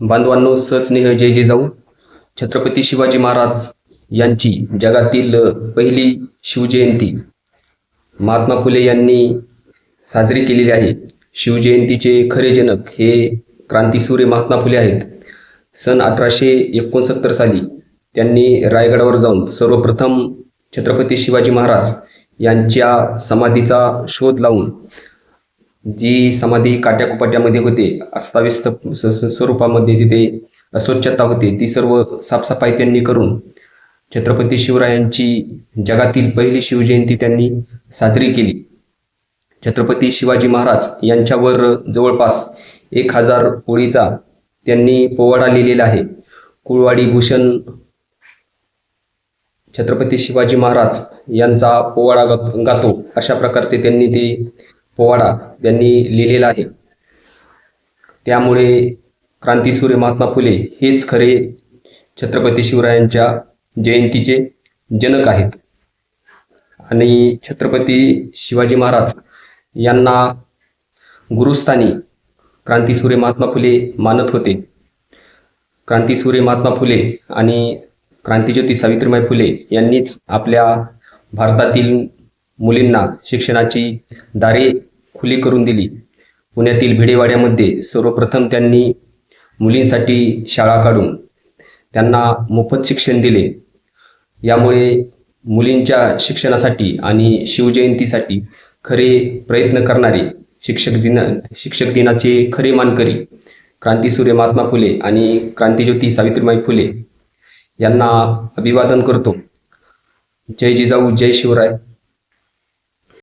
बांधवांनो सस्नेह जय जिजाऊ छत्रपती शिवाजी महाराज यांची जगातील पहिली शिवजयंती. महात्मा फुले यांनी साजरी केलेली आहे. शिवजयंतीचे खरे जनक हे क्रांतीसूर्य महात्मा फुले आहेत. सन अठराशे एकोणसत्तर साली त्यांनी रायगडावर जाऊन सर्वप्रथम छत्रपती शिवाजी महाराज यांच्या समाधीचा शोध लावून जी समाधी काट्याकुपाट्यामध्ये होते अस्ताव्यस्त स्वरूपामध्ये तिथे अस्वच्छता होती ती सर्व साफसफाई त्यांनी करून छत्रपती शिवरायांची जगातील पहिली शिवजयंती त्यांनी साजरी केली. छत्रपती शिवाजी महाराज यांच्यावर जवळपास एक हजार ओळीचा त्यांनी पोवाडा लिहिलेला आहे. कुळवाडी भूषण छत्रपती शिवाजी महाराज यांचा पोवाडा गा- गातो अशा प्रकारचे त्यांनी ते पोवाडा यांनी लिहिलेला आहे. त्यामुळे क्रांतीसूर्य महात्मा फुले हेच खरे छत्रपती शिवरायांच्या जयंतीचे जनक आहेत. आणि छत्रपती शिवाजी महाराज यांना गुरुस्थानी क्रांतीसूर्य महात्मा फुले मानत होते. क्रांतीसूर्य महात्मा फुले आणि क्रांतीज्योती सावित्रीबाई फुले यांनीच आपल्या भारतातील मुलींना शिक्षणाची दारे खुली करून दिली. पुण्यातील भिडेवाड्यामध्ये सर्वप्रथम त्यांनी मुलींसाठी शाळा काढून त्यांना मोफत शिक्षण दिले. यामुळे मुलींच्या शिक्षणासाठी आणि शिवजयंतीसाठी खरे प्रयत्न करणारे शिक्षक दिन शिक्षक दिनाचे खरे मानकरी क्रांतीसूर्य महात्मा फुले आणि क्रांतीज्योती सावित्रीबाई फुले यांना अभिवादन करतो. जय जिजाऊ जय शिवराय.